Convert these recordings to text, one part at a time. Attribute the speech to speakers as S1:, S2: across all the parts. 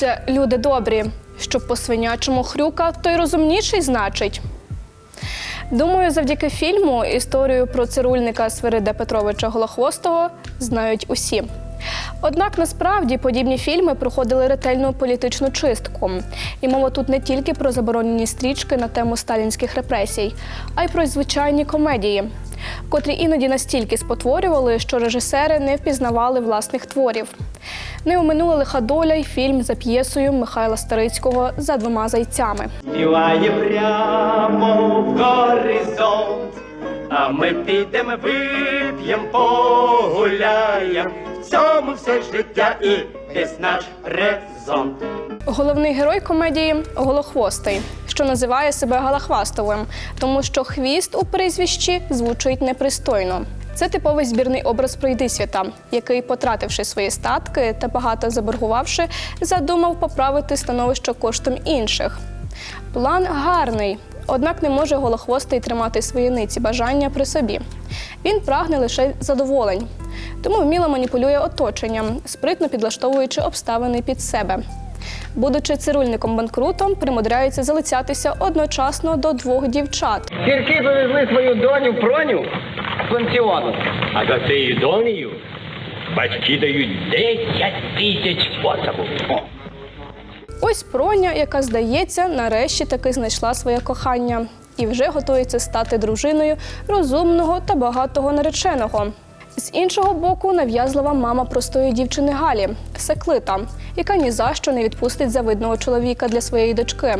S1: Дивіться, люди добрі, що по свинячому хрюка, той розумніший значить. Думаю, завдяки фільму історію про цирульника Свирида Петровича Голохвостого знають усі. Однак насправді подібні фільми проходили ретельну політичну чистку. І мова тут не тільки про заборонені стрічки на тему сталінських репресій, а й про звичайні комедії, котрі іноді настільки спотворювали, що режисери не впізнавали власних творів. Не оминула лиха доля й фільм за п'єсою Михайла Старицького за двома зайцями.
S2: співає прямо в горизонт, а ми підемо, вип'єм, погуляєм. В цьому все життя і весь наш резон.
S1: Головний герой комедії Голохвостий, що називає себе Галахвастовим, тому що хвіст у прізвищі звучить непристойно. Це типовий збірний образ пройдисвіта, який, потративши свої статки та багато заборгувавши, задумав поправити становище коштом інших. План гарний, однак не може голохвостий тримати свої ниці бажання при собі. Він прагне лише задоволень, тому вміло маніпулює оточенням, спритно підлаштовуючи обставини під себе. Будучи цирульником-банкрутом, примудряється залицятися одночасно до двох дівчат.
S3: Сірки повезли свою доню Проню пансіону.
S4: А за цією донею батьки дають 10 тисяч способів.
S1: Ось проня, яка здається, нарешті таки знайшла своє кохання і вже готується стати дружиною розумного та багатого нареченого. З іншого боку, нав'язлива мама простої дівчини Галі Секлита, яка ні за що не відпустить завидного чоловіка для своєї дочки.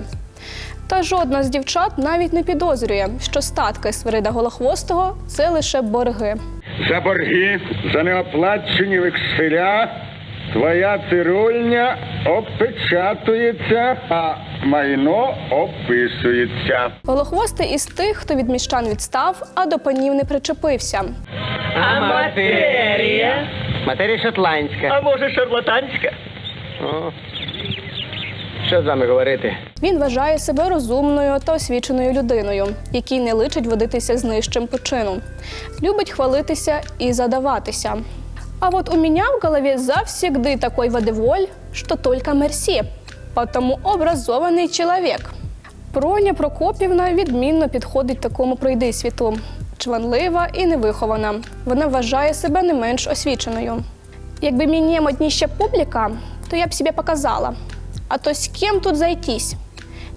S1: Та жодна з дівчат навіть не підозрює, що статки Свирида Голохвостого це лише борги.
S5: За борги, за неоплачені векселя, твоя цирульня обпечатується, а майно описується.
S1: Голохвостий із тих, хто від міщан відстав, а до панів не причепився.
S3: А матерія? Матерія шотландська.
S4: А може шарлатанська?
S3: О. Що з вами говорити?
S1: Він вважає себе розумною та освіченою людиною, якій не личить водитися з нижчим по чину. Любить хвалитися і задаватися. А вот у меня в голове завсегды такой водеволь, что только мерсі, потому образований чоловік. Проня Прокопівна відмінно підходить такому пройдисвіту. Чванлива і невихована. Вона вважає себе не менш освіченою. Якби мені модніща публіка, то я б себе показала. А то з ким тут зайтись?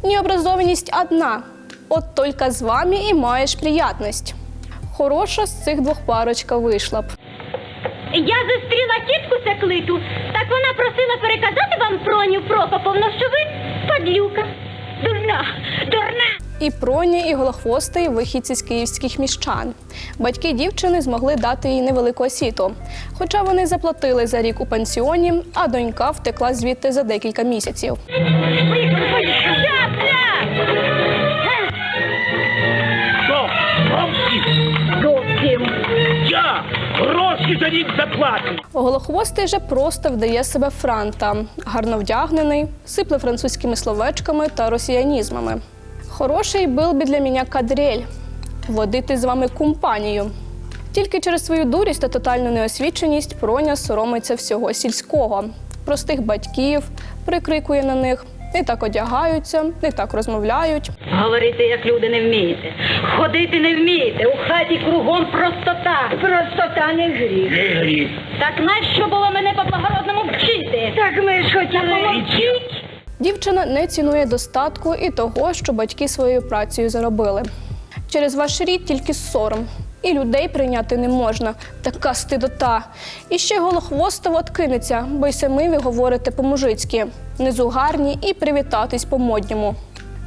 S1: Необразованість одна. От тільки з вами і маєш приятність. Хороша з цих двох парочка вийшла б.
S6: Я зустріла тітку Секлиту, так вона просила переказати вам Проню Прокоповну, що ви падлюка. Дурна, дурна.
S1: І Проня, і Голохвостий вихідці з київських міщан. Батьки дівчини змогли дати їй невелику освіту. Хоча вони заплатили за рік у пансіоні, а донька втекла звідти за декілька місяців. Голохвостий же просто вдає себе франта, гарно вдягнений, сипле французькими словечками та росіянізмами. Хороший был би для мене кадрель водити з вами компанію. Тільки через свою дурість та тотальну неосвіченість проня соромиться всього сільського, простих батьків, прикрикує на них, не так одягаються, не так розмовляють.
S6: Говорити, як люди не вмієте. Ходити не вмієте. У хаті кругом простота. Простота не гріх.
S4: Не гріх.
S6: Так нащо було мене по благородному вчити? Так ми ж хотіли вчити.
S1: Дівчина не цінує достатку і того, що батьки своєю працею заробили. Через ваш рід тільки сором. І людей прийняти не можна. Така стидота. І ще голохвостово откинеться, бо й самі ви говорите по-мужицьки, гарні і привітатись по-модньому.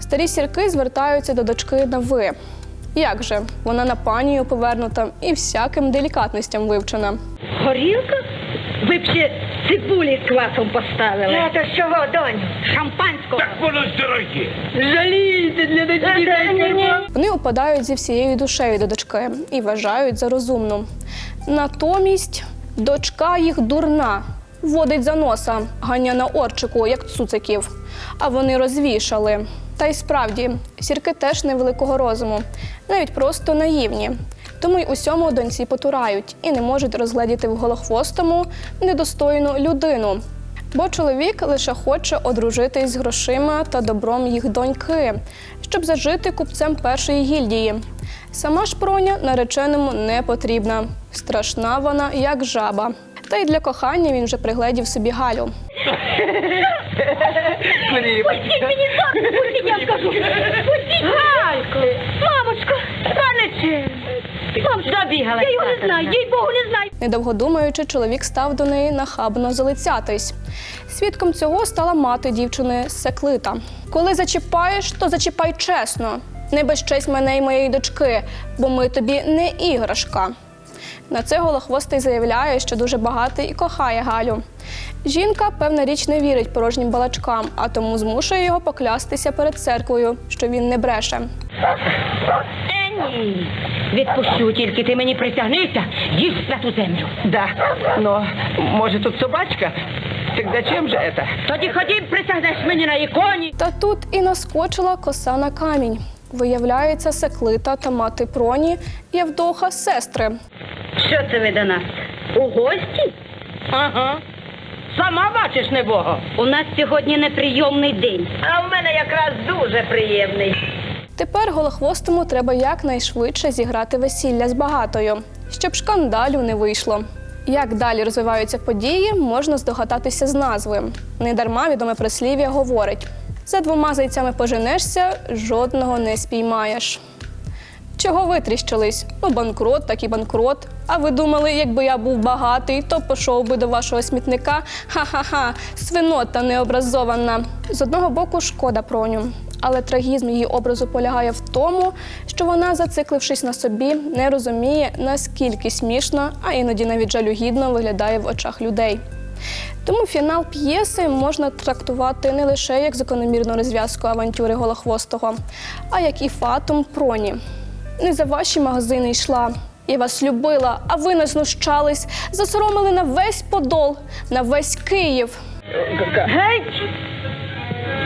S1: Старі сірки звертаються до дочки на ви. Як же? Вона на панію повернута і всяким делікатностям вивчена.
S6: Горілка? Ви б ще цибулі з квасом поставили. Я то з чого, доню? Шампанського.
S4: Так воно ж дороге.
S6: Жалієте для дочки.
S1: Вони упадають зі всією душею до дочки і вважають за розумну. Натомість дочка їх дурна, водить за носа, ганя на орчику, як цуциків. А вони розвішали. Та й справді, сірки теж невеликого розуму, навіть просто наївні. Тому й усьому доньці потурають і не можуть розгледіти в голохвостому недостойну людину. Бо чоловік лише хоче одружитись з грошима та добром їх доньки, щоб зажити купцем першої гільдії. Сама ж проня нареченому не потрібна. Страшна вона, як жаба. Та й для кохання він вже пригледів собі Галю.
S6: Пустіть мені пустіть, я скажу. Пустіть, добігала. Я його не знаю, їй Богу не знаю.
S1: Недовго думаючи, чоловік став до неї нахабно залицятись. Свідком цього стала мати дівчини Секлита. Коли зачіпаєш, то зачіпай чесно. Не безчесть мене й моєї дочки, бо ми тобі не іграшка. На це голохвостий заявляє, що дуже багатий і кохає Галю. Жінка, певна річ, не вірить порожнім балачкам, а тому змушує його поклястися перед церквою, що він не бреше.
S6: Ні. Відпущу, тільки ти мені присягнися, їж святу землю.
S3: Да, но может тут собачка? Так зачем же это?
S6: Тоді ходім, присягнеш мені на іконі.
S1: Та тут і наскочила коса на камінь. Виявляється, Секлита та мати Проні Євдоха сестри.
S6: Що це ви до нас? У гості?
S3: Ага. Сама бачиш небого.
S6: У нас сьогодні неприйомний день.
S3: А в мене якраз дуже приємний.
S1: Тепер голохвостому треба якнайшвидше зіграти весілля з багатою, щоб шкандалю не вийшло. Як далі розвиваються події, можна здогадатися з назви. Недарма відоме прислів'я говорить: за двома зайцями поженешся, жодного не спіймаєш. Чого витріщились? Ну, банкрот, так і банкрот. А ви думали, якби я був багатий, то пішов би до вашого смітника. Ха-ха-ха, свинота необразована. З одного боку, шкода проню. Але трагізм її образу полягає в тому, що вона, зациклившись на собі, не розуміє, наскільки смішно, а іноді навіть жалюгідно виглядає в очах людей. Тому фінал п'єси можна трактувати не лише як закономірну розв'язку авантюри Голохвостого, а як і фатум проні. Не за ваші магазини йшла. Я вас любила, а ви не знущались, засоромили на весь Подол, на весь Київ.
S6: Геть!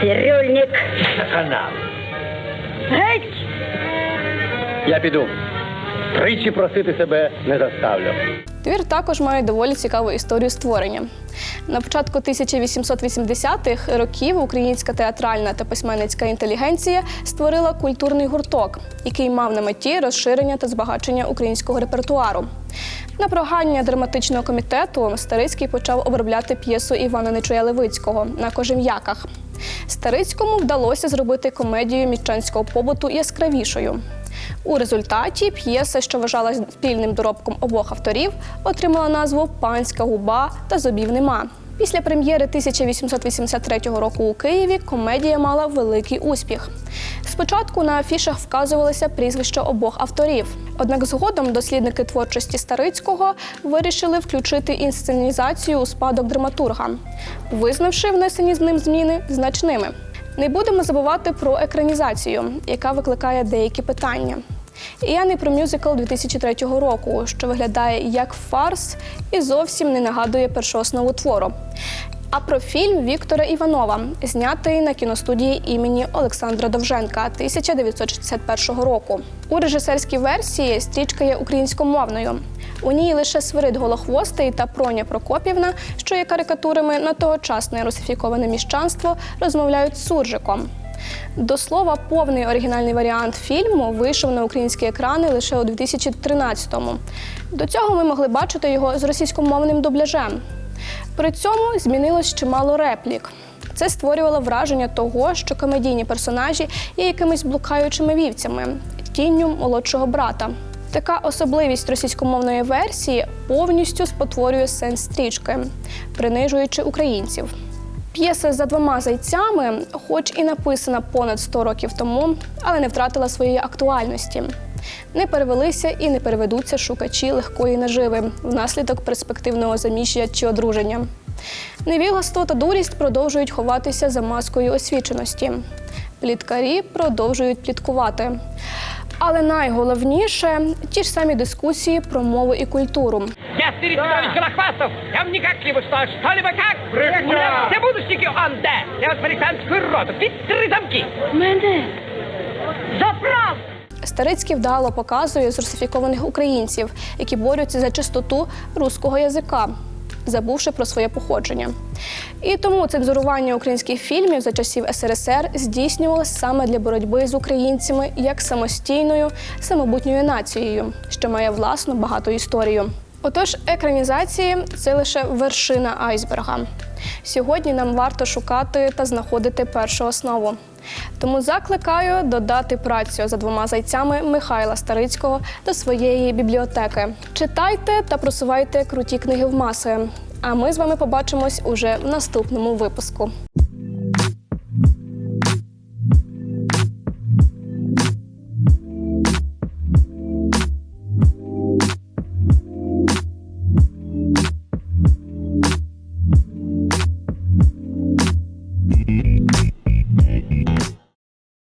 S6: Цирюльник!
S4: На.
S6: Геть!
S4: Я піду. Тричі просити себе не заставлю.
S1: Твір також має доволі цікаву історію створення. На початку 1880-х років українська театральна та письменницька інтелігенція створила культурний гурток, який мав на меті розширення та збагачення українського репертуару. На прохання драматичного комітету Старицький почав обробляти п'єсу Івана Нечуя Левицького на кожем'яках. Старицькому вдалося зробити комедію міщанського побуту яскравішою. У результаті п'єса, що вважалась спільним доробком обох авторів, отримала назву Панська губа та зубів нема. Після прем'єри 1883 року у Києві комедія мала великий успіх. Спочатку на афішах вказувалися прізвища обох авторів. Однак згодом дослідники творчості Старицького вирішили включити інсценізацію у спадок драматурга, визнавши внесені з ним зміни значними. Не будемо забувати про екранізацію, яка викликає деякі питання. І я не про мюзикл 2003 року, що виглядає як фарс і зовсім не нагадує першооснову твору. А про фільм Віктора Іванова, знятий на кіностудії імені Олександра Довженка 1961 року. У режисерській версії стрічка є українськомовною. У ній лише Свирид Голохвостий та Проня Прокопівна, що є карикатурами на тогочасне русифіковане міщанство, розмовляють з суржиком. До слова, повний оригінальний варіант фільму вийшов на українські екрани лише у 2013-му. До цього ми могли бачити його з російськомовним дубляжем. При цьому змінилось чимало реплік. Це створювало враження того, що комедійні персонажі є якимись блукаючими вівцями, тінню молодшого брата. Така особливість російськомовної версії повністю спотворює сенс стрічки, принижуючи українців. П'єса за двома зайцями, хоч і написана понад 100 років тому, але не втратила своєї актуальності. Не перевелися і не переведуться шукачі легкої наживи внаслідок перспективного заміжжя чи одруження. Невігластво та дурість продовжують ховатися за маскою освіченості. Пліткарі продовжують пліткувати. Але найголовніше ті ж самі дискусії про мову і культуру.
S3: Я Петрович Голохвастов. Я вам никак не что, что-либо как?
S4: Брехня!
S3: Все будущники он, да. Я вас в Александрскую роду. Пить три замки.
S6: Мене! Заправ!
S1: Старицький вдало показує зрусифікованих українців, які борються за чистоту руського язика. забувши про своє походження. І тому цензурування українських фільмів за часів СРСР здійснювалося саме для боротьби з українцями як самостійною, самобутньою нацією, що має власну багату історію. Отож, екранізації це лише вершина айсберга. Сьогодні нам варто шукати та знаходити першу основу. Тому закликаю додати працю за двома зайцями Михайла Старицького до своєї бібліотеки. Читайте та просувайте круті книги в маси. А ми з вами побачимось уже в наступному випуску.